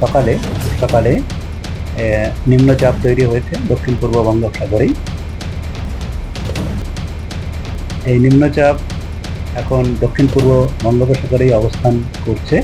সকালে সকালে নিম্নচাপ তৈরি হয়েছে দক্ষিণ পূর্ব বঙ্গোপসাগরেই। এই নিম্নচাপ এখন দক্ষিণ পূর্ব বঙ্গোপসাগরেই অবস্থান করছে।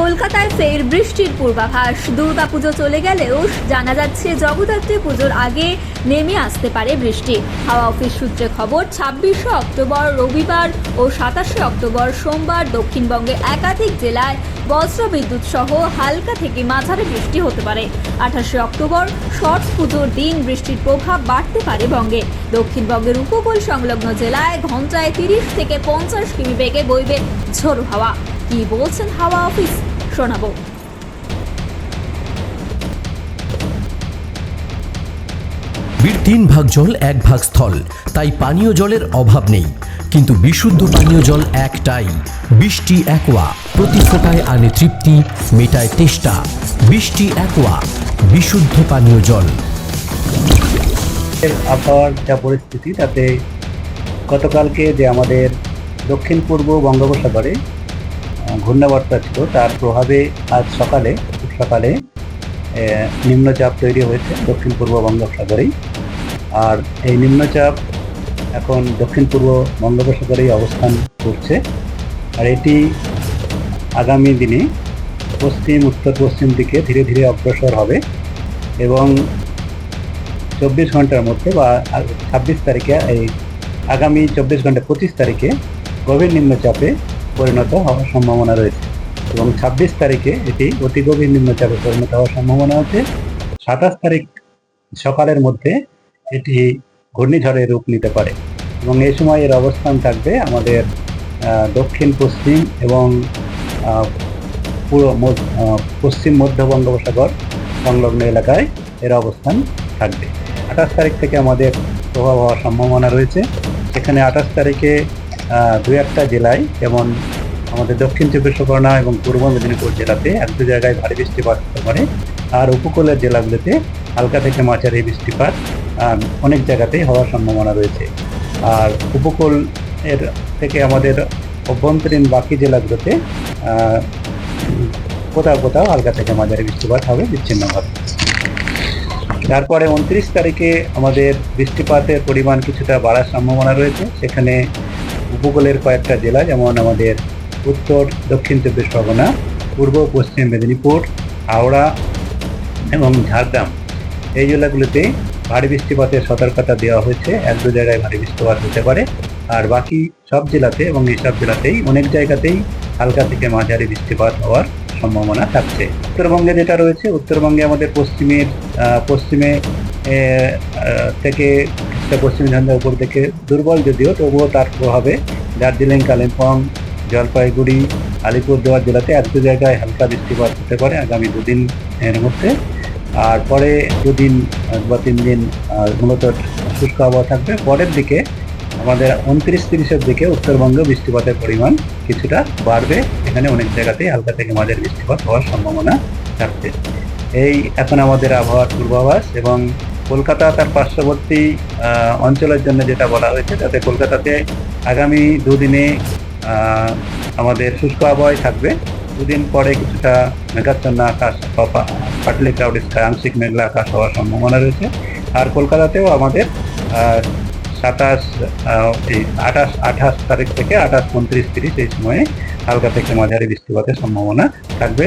কলকাতায় ফের বৃষ্টির পূর্বাভাস। দুর্গাপুজো চলে গেলেও জানা যাচ্ছে, জগদ্ধাত্রী পুজোর আগে নেমে আসতে পারে বৃষ্টি। হাওয়া অফিস সূত্রে খবর, ছাব্বিশে অক্টোবর রবিবার ও সাতাশে অক্টোবর সোমবার দক্ষিণবঙ্গে একাধিক জেলায় বজ্র বিদ্যুৎ সহ হালকা থেকে মাঝারি বৃষ্টি হতে পারে। আঠাশে অক্টোবর ছট পুজোর দিন বৃষ্টির প্রভাব বাড়তে পারে বঙ্গে। দক্ষিণবঙ্গের উপকূল সংলগ্ন জেলায় ঘন্টায় তিরিশ থেকে পঞ্চাশ কিমি বেগে বইবে ঝোড়ো হাওয়া। কি বলছেন হাওয়া অফিস শোনাবো। বীর তিন ভাগ জল এক ভাগ স্থল। তাই পানীয় জলের অভাব নেই। কিন্তু বিশুদ্ধ পানীয় জল একটাই। বৃষ্টি একোয়া প্রতি ফোটায় আনে তৃপ্তি মেটায় তেষ্টা। বৃষ্টি একোয়া বিশুদ্ধ পানীয় জল। আবহাওয়ার যা পরিস্থিতি তাতে গতকালকে যে আমাদের দক্ষিণ পূর্ব বঙ্গোপসাগরে ঘূর্ণাবর্তা ছিল, তার প্রভাবে আজ সকালে সকালে নিম্নচাপ তৈরি হয়েছে দক্ষিণ পূর্ব বঙ্গোপসাগরেই। আর এই নিম্নচাপ এখন দক্ষিণ পূর্ব বঙ্গোপসাগরেই অবস্থান করছে। আর এটি আগামী দিনে পশ্চিম উত্তর পশ্চিম দিকে ধীরে ধীরে অগ্রসর হবে এবং চব্বিশ ঘণ্টার মধ্যে বা ছাব্বিশ তারিখে, এই আগামী চব্বিশ ঘণ্টা পঁচিশ তারিখে গভীর নিম্নচাপে পরিণত হওয়ার সম্ভাবনা রয়েছে। এবং ছাব্বিশ তারিখে এটি অতি গভীর নিম্নচাপে পরিণত হওয়ার সম্ভাবনা আছে। সাতাশ তারিখ সকালের মধ্যে এটি ঘূর্ণিঝড়ের রূপ নিতে পারে। এবং এই সময় এর অবস্থান থাকবে আমাদের দক্ষিণ, পশ্চিম এবং পুরো পশ্চিম মধ্য বঙ্গোপসাগর সংলগ্ন এলাকায় এর অবস্থান থাকবে। আঠাশ তারিখ থেকে আমাদের প্রভাব হওয়ার সম্ভাবনা রয়েছে। সেখানে আঠাশ তারিখে দু একটা জেলায়, যেমন আমাদের দক্ষিণ চব্বিশ পরগনা এবং পূর্ব মেদিনীপুর জেলাতে এক দু জায়গায় ভারী বৃষ্টিপাত হতে পারে আর উপকূলের জেলাগুলোতে হালকা থেকে মাঝারি বৃষ্টিপাত অনেক জায়গাতেই হওয়ার সম্ভাবনা রয়েছে। আর উপকূল এর থেকে আমাদের অভ্যন্তরীণ বাকি জেলাগুলোতে কোথাও কোথাও হালকা থেকে মাঝারি বৃষ্টিপাত হবে বিচ্ছিন্নভাবে তারপরে উনত্রিশ তারিখে আমাদের বৃষ্টিপাতের পরিমাণ কিছুটা বাড়ার সম্ভাবনা রয়েছে। সেখানে উপকূলের কয়েকটা জেলা, যেমন আমাদের উত্তর, দক্ষিণ চব্বিশ পরগনা, পূর্ব, পশ্চিম মেদিনীপুর, হাওড়া এবং ঝাড়গ্রাম। এই জেলাগুলিতে ভারী বৃষ্টিপাতের সতর্কতা দেওয়া হয়েছে। এক দু জায়গায় ভারী বৃষ্টিপাত হতে পারে। আর বাকি সব জেলাতে এবং এইসব জেলাতেই অনেক জায়গাতেই হালকা থেকে মাঝারি বৃষ্টিপাত হওয়ার সম্ভাবনা থাকছে। উত্তরবঙ্গে যেটা রয়েছে, উত্তরবঙ্গে আমাদের পশ্চিমের পশ্চিমে থেকে কিছুটা পশ্চিম ঝঞ্ঝার উপর থেকে দুর্বল যদিও, তবুও তার প্রভাবে দার্জিলিং, কালিম্পং, জলপাইগুড়ি, আলিপুরদুয়ার জেলাতে এক দু জায়গায় হালকা বৃষ্টিপাত হতে পারে আগামী দুদিন এর মধ্যে। আর পরে দুদিন বা তিন দিন মূলত শুষ্ক আবহাওয়া থাকবে। পরের দিকে আমাদের উনত্রিশ তিরিশের দিকে উত্তরবঙ্গে বৃষ্টিপাতের পরিমাণ কিছুটা বাড়বে। এখানে অনেক জায়গাতেই হালকা থেকে মাঝারি বৃষ্টিপাত হওয়ার সম্ভাবনা থাকছে এই এখন আমাদের আবহাওয়ার পূর্বাভাস এবং কলকাতা তার পার্শ্ববর্তী অঞ্চলের জন্য যেটা বলা হয়েছে, তাতে কলকাতাতে আগামী দুদিনে আমাদের শুষ্ক আবহাওয়াই থাকবে। দুদিন পরে কিছুটা মেঘাচ্ছন্ন আকাশ পাটলি ক্লাউড স্কাই আংশিক মেঘলা আকাশ হওয়ার সম্ভাবনা রয়েছে। আর কলকাতাতেও আমাদের সাতাশ এই আঠাশ আঠাশ তারিখ থেকে আঠাশ, উনত্রিশ তিরিশ এই সময়ে হালকা থেকে মাঝারি বৃষ্টিপাতের সম্ভাবনা থাকবে।